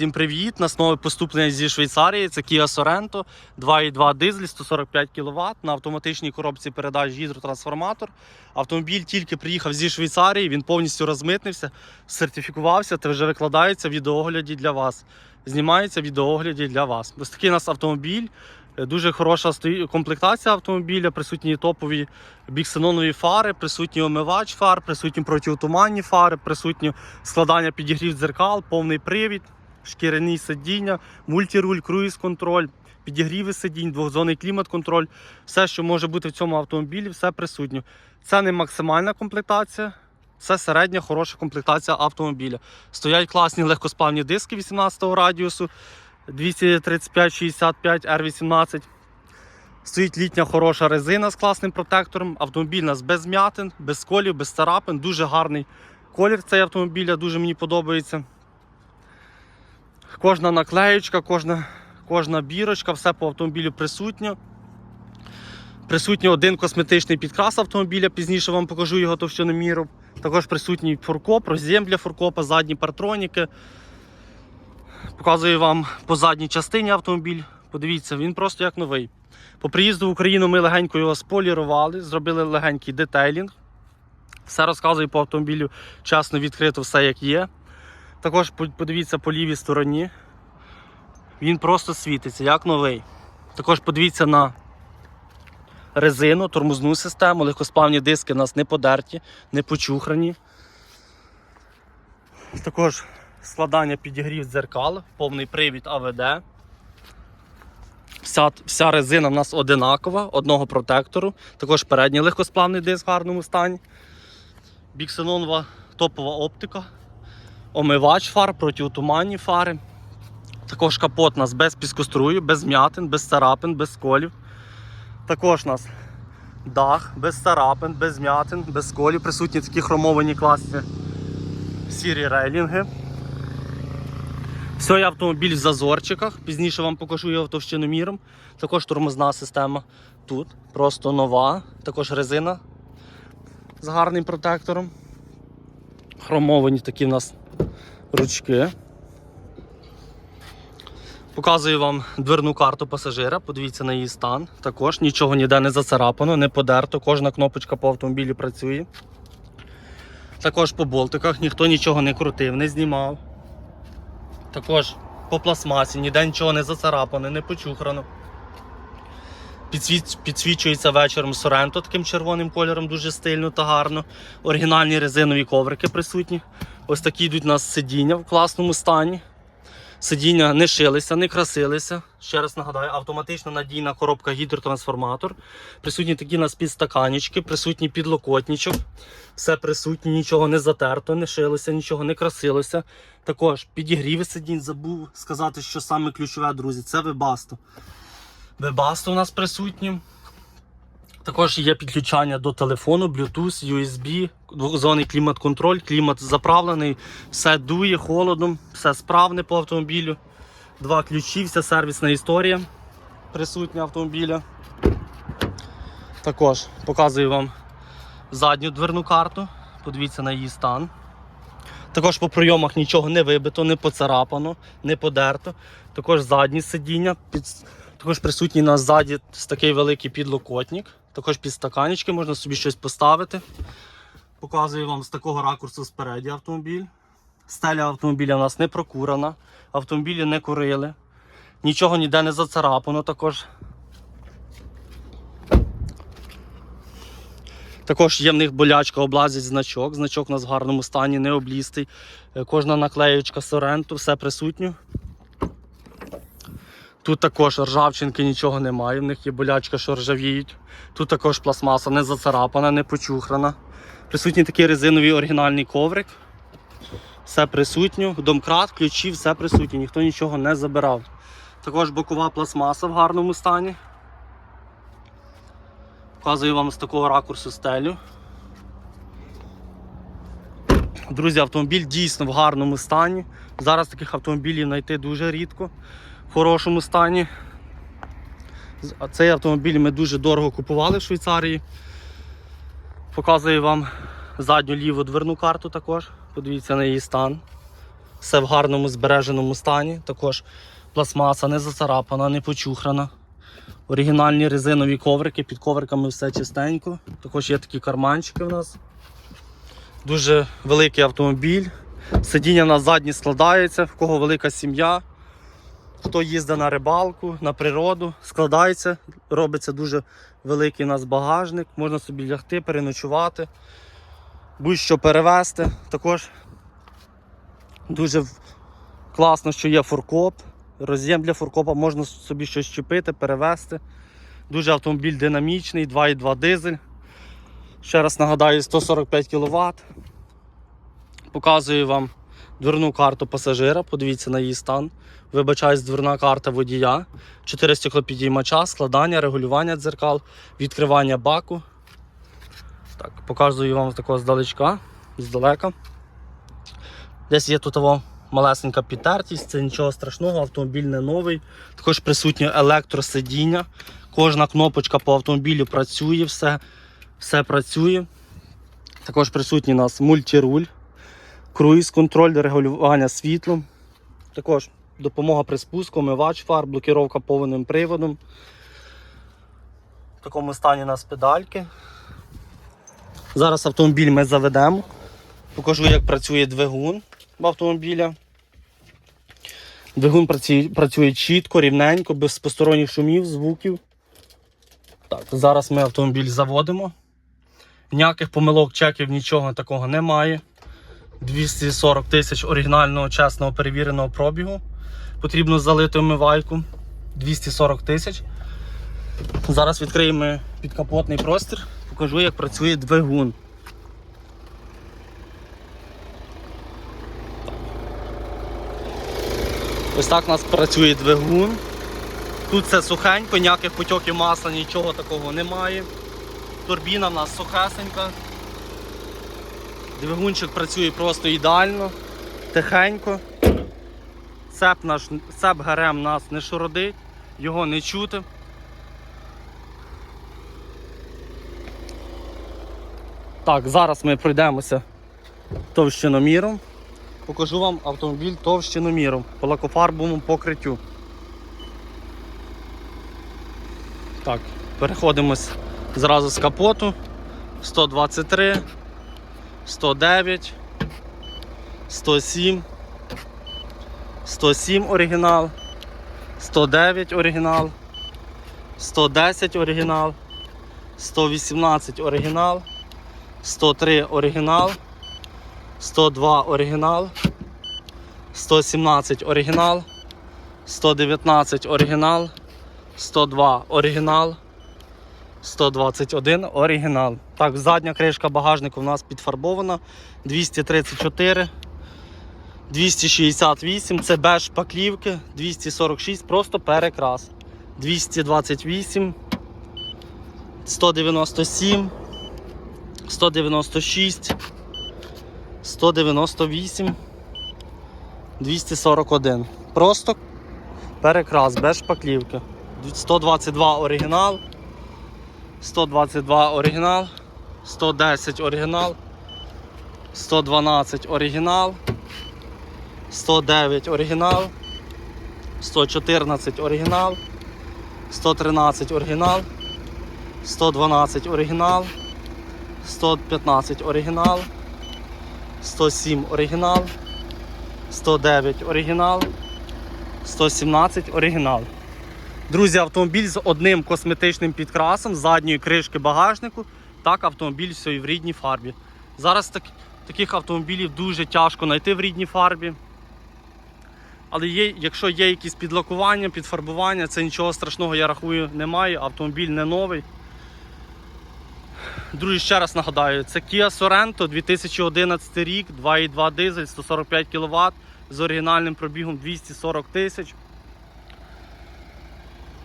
Всім привіт! Нас нове поступлення зі Швейцарії. Це Kia Sorento 2.2 дизель 145 кВт на автоматичній коробці передач гідротрансформатор. Автомобіль тільки приїхав зі Швейцарії, він повністю розмитнився, сертифікувався та вже викладається в відеогляді для вас. Знімається в відеогляді для вас. Ось такий у нас автомобіль. Дуже хороша комплектація автомобіля, присутні топові біксенонові фари, присутній омивач фар, присутні протиотуманні фари, присутні складання підігрів дзеркал, повний привід, шкіряні сидіння, мультируль, круїз-контроль, підігріви сидінь, двохзонний клімат-контроль. Все, що може бути в цьому автомобілі, все присутнє. Це не максимальна комплектація, це середня хороша комплектація автомобіля. Стоять класні легкосплавні диски 18 радіусу, 235-65 R18. Стоїть літня хороша резина з класним протектором. Автомобіль у нас без м'ятин, без колів, без царапин. Дуже гарний колір цей автомобіля, дуже мені подобається. Кожна наклеєчка, кожна, кожна бірочка, все по автомобілю присутнє. Присутній один косметичний підкрас автомобіля, пізніше вам покажу його товщиноміру. Також присутній фуркоп, роз'єм для фуркопа, задні партроніки. Показую вам по задній частині автомобіль. Подивіться, він просто як новий. По приїзду в Україну ми легенько його сполірували, зробили легенький детейлінг. Все розказую по автомобілю чесно, відкрито, все як є. Також подивіться по лівій стороні. Він просто світиться, як новий. Також подивіться на резину, тормозну систему, легкосплавні диски у нас не подерті, не почухрані. Також складання підігрів дзеркал, повний привід АВД. Вся, вся резина в нас одинакова, одного протектору. Також передній легкосплавний диск в гарному стані. Біксенонова топова оптика. Омивач фар, протиотуманні фари. Також капот у нас без піскострую, без м'ятин, без царапин, без сколів. Також нас дах без царапин, без м'ятин, без сколів. Присутні такі хромовані класні сірі рейлінги. Все, автомобіль в зазорчиках. Пізніше вам покажу його товщиноміром. Також тормозна система тут. Просто нова. Також резина з гарним протектором. Хромовані такі в нас ручки. Показую вам дверну карту пасажира. Подивіться на її стан. Також нічого ніде не зацарапано, не подерто. Кожна кнопочка по автомобілі працює. Також по болтиках ніхто нічого не крутив, не знімав. Також по пластмасі, ніде нічого не зацарапано, не почухрано. Підсвічується вечором Соренто таким червоним кольором, дуже стильно та гарно. Оригінальні резинові коврики присутні. Ось такі йдуть у нас сидіння в класному стані. Сидіння не шилися, не красилися. Ще раз нагадаю, автоматична надійна коробка гідротрансформатор. Присутні такі у нас підстаканічки, присутній підлокотничок. Все присутнє, нічого не затерто, не шилося, нічого не красилося. Також підігріви сидінь, забув сказати, що саме ключове, друзі, це вебасто. Вебасто у нас присутні. Також є підключання до телефону, Bluetooth, USB, двохзонний клімат-контроль, клімат заправлений, все дує холодом, все справне по автомобілю. Два ключі, вся сервісна історія присутня автомобіля. Також показую вам задню дверну карту. Подивіться на її стан. Також по прийомах нічого не вибито, не поцарапано, не подерто. Також задні сидіння. Під... Також присутній на ззаді такий великий підлокотник. Також підстаканечки, можна собі щось поставити. Показую вам з такого ракурсу спереді автомобіль. Стеля автомобіля у нас не прокурена, автомобілі не курили, нічого ніде не зацарапано також. Також є в них болячка, облазить значок. Значок у нас в гарному стані, не облістий. Е, Кожна наклеєчка Соренту, все присутнє. Тут також ржавчинки нічого немає, в них є болячка, що ржавіють. Тут також пластмаса не зацарапана, не почухрана. Присутній такий резиновий оригінальний коврик. Все присутнє, домкрат, ключі, все присутнє, ніхто нічого не забирав. Також бокова пластмаса в гарному стані. Показую вам з такого ракурсу стелю. Друзі, автомобіль дійсно в гарному стані. Зараз таких автомобілів знайти дуже рідко в хорошому стані. Цей автомобіль ми дуже дорого купували в Швейцарії. Показую вам задню ліву дверну карту також. Подивіться на її стан. Все в гарному збереженому стані. Також пластмаса не зацарапана, не почухрана. Оригінальні резинові коврики, під ковриками все чистенько. Також є такі карманчики в нас. Дуже великий автомобіль. Сидіння на задні складається, в кого велика сім'я. Хто їздить на рибалку, на природу, складається, робиться дуже великий у нас багажник, можна собі лягти, переночувати, будь-що перевезти. Також дуже класно, що є фуркоп. Роз'єм для фуркопа можна собі щось чіпити, перевезти. Дуже автомобіль динамічний, 2,2 дизель. Ще раз нагадаю, 145 кВт. Показую вам дверну карту пасажира, подивіться на її стан. Вибачаюсь, дверна карта водія, 4 стеклопідіймача, складання, регулювання дзеркал, відкривання баку. Так, показую вам такого здалечка, здалека. Десь є тут малесенька підтертість, це нічого страшного, автомобіль не новий. Також присутнє електросидіння. Кожна кнопочка по автомобілю працює, все, все працює. Також присутній у нас мультируль, круїз контроль, регулювання світлом. Також допомога при спуску, омивач фар, блокіровка повним приводом. В такому стані у нас педальки. Зараз автомобіль ми заведемо. Покажу, як працює двигун автомобіля. Двигун працює, працює чітко, рівненько, без посторонніх шумів, звуків. Так, зараз ми автомобіль заводимо. Ніяких помилок, чеків, нічого такого немає. 240 тисяч оригінального, чесного, перевіреного пробігу. Потрібно залити омивайку. 240 тисяч. Зараз відкриємо підкапотний простір, покажу, як працює двигун. Ось так у нас працює двигун. Тут все сухенько, ніяких потьоків масла, нічого такого немає. Турбіна в нас сухесенька. Двигунчик працює просто ідеально, тихенько. Цеп наш, цеп ГРМ нас не шуродить, його не чути. Так, зараз ми пройдемося товщиноміром. Покажу вам автомобіль товщиноміром по лакофарбовому покриттю. Так, переходимось зразу з капоту. 123, 109, 107, 107 оригінал, 109 оригінал, 110 оригінал, 118 оригінал, 103 оригінал, 102 оригінал, 117 оригінал, 119 оригінал, 102 оригінал, 121 оригінал. Так, задня кришка багажнику у нас підфарбована. 234, 268, це без шпаклівки, 246, просто перекрас. 228, 197, 196, 198, 241. Просто перекрас без шпаклівки. 122 оригінал. 122 оригінал, 110 оригінал, 112 оригінал, 109 оригінал, 114 оригінал, 113 оригінал, 112 оригінал, 115 оригінал, 107 оригінал, 109 оригінал, 117 оригінал. Друзі, автомобіль з одним косметичним підкрасом, задньої кришки багажнику. Так, автомобіль все і в рідній фарбі. Зараз так, таких автомобілів дуже тяжко знайти в рідній фарбі. Але є, якщо є якісь підлакування, підфарбування, це нічого страшного, я рахую, немає. Автомобіль не новий. Друзі, ще раз нагадаю, це Kia Sorento 2011 рік, 2,2 дизель, 145 кВт з оригінальним пробігом 240 тисяч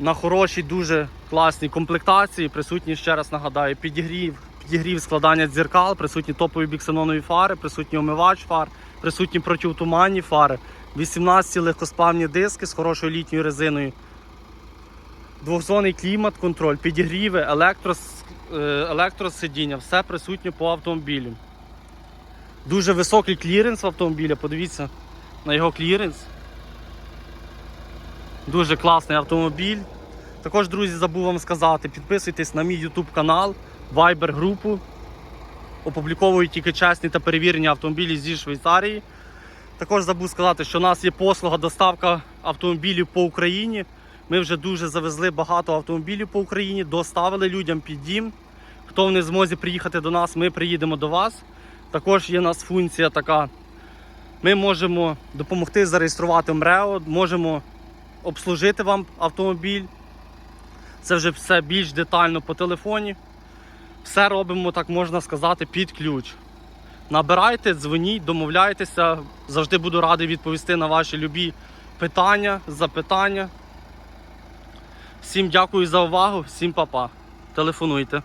на хорошій, дуже класній комплектації. Присутні, ще раз нагадаю, підігрів, підігрів складання дзеркал, присутні топові біксенонові фари, присутній омивач фар, присутні протиутуманні фари, 18 легкосплавні диски з хорошою літньою резиною. Двохзонний клімат, контроль, підігріви, електрос, е, електросидіння, все присутнє по автомобілю. Дуже високий кліренс в автомобіля, подивіться, на його кліренс. Дуже класний автомобіль. Також, друзі, забув вам сказати, підписуйтесь на мій YouTube канал, Viber групу. Опубліковую тільки чесні та перевірені автомобілі зі Швейцарії. Також забув сказати, що у нас є послуга доставка автомобілів по Україні. Ми вже дуже завезли багато автомобілів по Україні, доставили людям під дім. Хто в не змозі приїхати до нас, ми приїдемо до вас. Також є у нас функція така. Ми можемо допомогти зареєструвати МРЕО, можемо обслужити вам автомобіль. Це вже все більш детально по телефоні. Все робимо, так можна сказати, під ключ. Набирайте, дзвоніть, домовляйтеся. Завжди буду радий відповісти на ваші любі питання, запитання. Всім дякую за увагу, всім па-па. Телефонуйте.